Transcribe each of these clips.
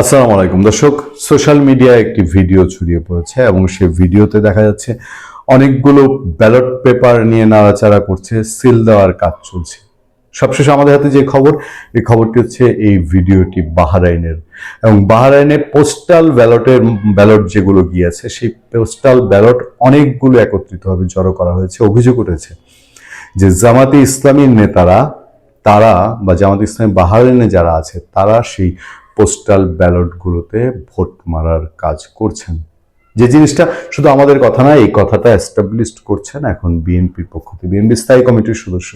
আসসালামু আলাইকুম। দর্শক, সোশ্যাল মিডিয়ায় একটি ভিডিও ছড়িয়ে পড়েছে এবং সেই ভিডিওতে দেখা যাচ্ছে অনেকগুলো ব্যালট পেপার নিয়ে নাড়াচাড়া করছে, সিল দেওয়ার কাজ চলছে। সবশেষে আমাদের হাতে যে খবর, এই খবরটি হচ্ছে এই ভিডিওটি বাহারাইনের। এবং বাহারাইনে পোস্টাল ব্যালটের, ব্যালট যেগুলো গিয়েছে, সেই পোস্টাল ব্যালট অনেকগুলো একত্রিতভাবে জড়ো করা হয়েছে, অভিযোগ উঠেছে যে জামাতে ইসলামীর নেতারা, তারা বা জামাত ইসলামী বাহারাইনে যারা আছে, তারা সেই পোস্টাল ব্যালটগুলোতে ভোট মারার কাজ করছেন। যে জিনিসটা শুধু আমাদের কথা না, এই কথাটা এস্টাবলিশ করছেন এখন বিএনপির পক্ষ থেকে। বিএনপি স্থায়ী কমিটির সদস্য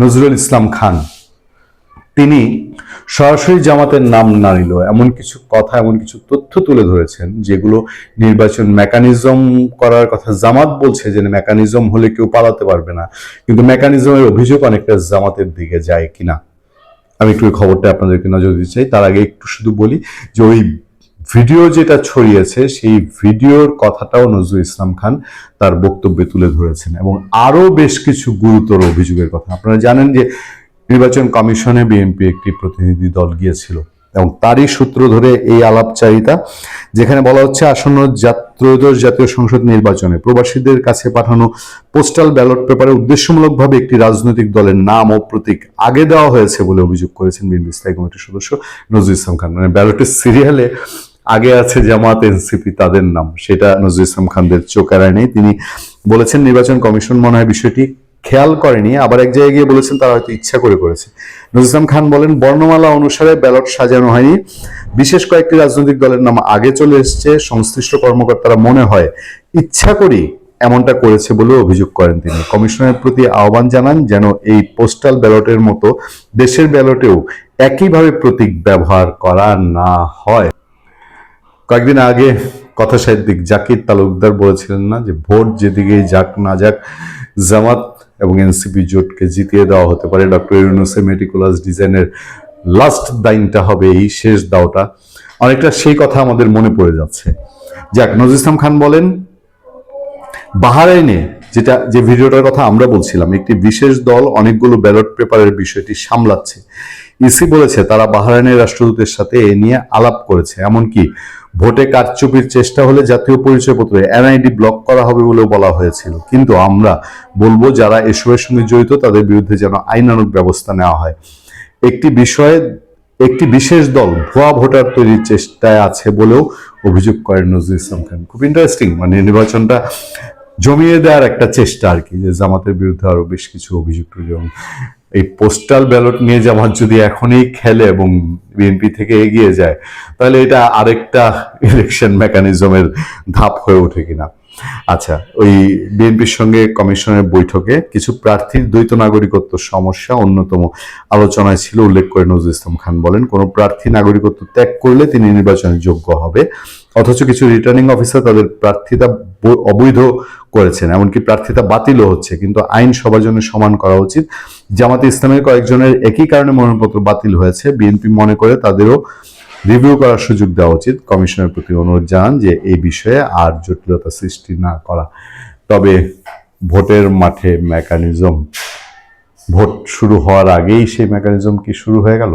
নজরুল ইসলাম খান। তিনি সরাসরি জামাতের নাম না নিল এমন কিছু কথা, এমন কিছু তথ্য তুলে ধরেছেন যেগুলো নির্বাচন মেকানিজম করার কথা জামাত বলছে যে মেকানিজম হলে কেউ পালাতে পারবে না। কিন্তু মেকানিজমের অভিযোগ অনেকটা জামাতের দিকে যায় কিনা। আমি একটু খবরটা আপনাদেরকে নজর দিতে চাই। তার আগে একটু শুধু বলি যে ওই ভিডিও যেটা ছড়িয়েছে, সেই ভিডিওর কথাটাও নজরুল ইসলাম খান তার বক্তব্যে তুলে ধরেছেন এবং আরও বেশ কিছু গুরুতর অভিযোগের কথা। আপনারা জানেন যে নির্বাচন কমিশনে বিএনপি একটি প্রতিনিধি দল গিয়েছিল। এবং তারই সূত্র ধরে এই আলাপচারিতা, যেখানে বলা হচ্ছে আসন্ন ত্রয়োদশ জাতীয় সংসদ নির্বাচনে প্রবাসীদের কাছে পাঠানো পোস্টাল ব্যালট পেপারে উদ্দেশ্যমূলকভাবে একটি রাজনৈতিক দলের নাম ও প্রতীক আগে দেওয়া হয়েছে বলে অভিযোগ করেছেন বিএনপি স্থায়ী কমিটির সদস্য নজরুল ইসলাম খান। মানে ব্যালটের সিরিয়ালে আগে আছে জামাত, এনসিপি, তাদের নাম, সেটা নজরুল ইসলাম খানদের চোখ এড়ায় নেই। তিনি বলেছেন, নির্বাচন কমিশন মনে হয় বিষয়টি খেয়াল করেনি, আবার এক জায়গায় গিয়ে বলেছেন তারা হয়তো ইচ্ছা করে করেছে। নজরুল ইসলাম খান বলেন, বর্ণমালা অনুসারে ব্যালট সাজানো হয়নি। বিশেষ কয়েকটি রাজনৈতিক দলের নাম আগে চলে এসেছে, সংশ্লিষ্ট কর্মকর্তারা মনে হয় ইচ্ছা করেই এমনটা করেছে বলে অভিযোগ করেন তিনি। কমিশনের প্রতি আহ্বান জানান যেন এই পোস্টাল ব্যালটের মতো দেশের ব্যালটেও একইভাবে প্রতীক ব্যবহার করা না হয়। কয়েকদিন আগে কথা সাহিত্যিক জাকির তালুকদার বলেছিলেন না যে, ভোট যেদিকেই যাক না যাক, জামাত এবং এনসিপি জোটকে জিতিয়ে দেওয়া হতে পারে। ডক্টর ইউনুসে মেটিকুলাস ডিজাইনের লাস্ট দাইনটা হবে এই শেষ দাওটা। অনেকটা সেই কথা আমাদের মনে পড়ে যাচ্ছে। যাক নজর ইসলাম খান বলেন, বাহারাইনে যেটা, যে ভিডিওটার কথা আমরা বলছিলাম, একটি বিশেষ দল অনেকগুলো ব্যালট পেপারের বিষয়টি সামলাচ্ছে। ইসি বলেছে তারা বাহারাইনের রাষ্ট্রদূতের সাথে এ নিয়ে আলাপ করেছে। এমনকি ভোটে কারচুপির চেষ্টা হলে জাতীয় পরিচয়পত্র এনআইডি ব্লক করা হবে বলেও বলা হয়েছিল। কিন্তু আমরা বলব যারা এসবের সঙ্গে জড়িত তাদের বিরুদ্ধে যেন আইনানুগ ব্যবস্থা নেওয়া হয়। একটি বিষয়ে, একটি বিশেষ দল ভুয়া ভোটার তৈরির চেষ্টায় আছে বলেও অভিযোগ করেন নজরুল ইসলাম খান। খুব ইন্টারেস্টিং মানে নির্বাচনটা জমিয়ে দেওয়ার একটা চেষ্টা আর কি, যে জামাতের বিরুদ্ধে আরও বেশ কিছু অভিযোগ যেমন এই পোস্টাল ব্যালট নিয়ে জামাত যদি এখনই খেলে এবং বিএনপি থেকে এগিয়ে যায়, তাহলে এটা আরেকটা ইলেকশন মেকানিজমের ধাপ হয়ে ওঠে কিনা। আচ্ছা ওই বিএনপির সঙ্গে কমিশনের বৈঠকে কিছু প্রার্থীর দ্বৈত নাগরিকত্ব সমস্যা, অন্যতম আলোচনায় ছিল, উল্লেখ করে নজরুল ইসলাম খান বলেন, কোনো প্রার্থী নাগরিকত্ব ত্যাগ করলে তিনি নির্বাচনে যোগ্য হবে। অথচ কিছু রিটার্নিং অফিসার তাদের প্রার্থিতা অবৈধ করেছেন, এমনকি প্রার্থিতা বাতিলও হচ্ছে, কিন্তু আইন সবার জন্য সমান করা উচিত। জামাতে ইসলামের কয়েকজনের একই কারণে মনোনয়নপত্র বাতিল হয়েছে। বিএনপি মনে করে তাদেরও রিভিউ করার সুযোগ দেওয়া উচিত। কমিশনের প্রতি অনুরোধ জানান যে এই বিষয়ে আর জটিলতা সৃষ্টি না করা। তবে ভোটের মাঠে মেকানিজম ভোট শুরু হওয়ার আগেই সেই মেকানিজম কি শুরু হয়ে গেল?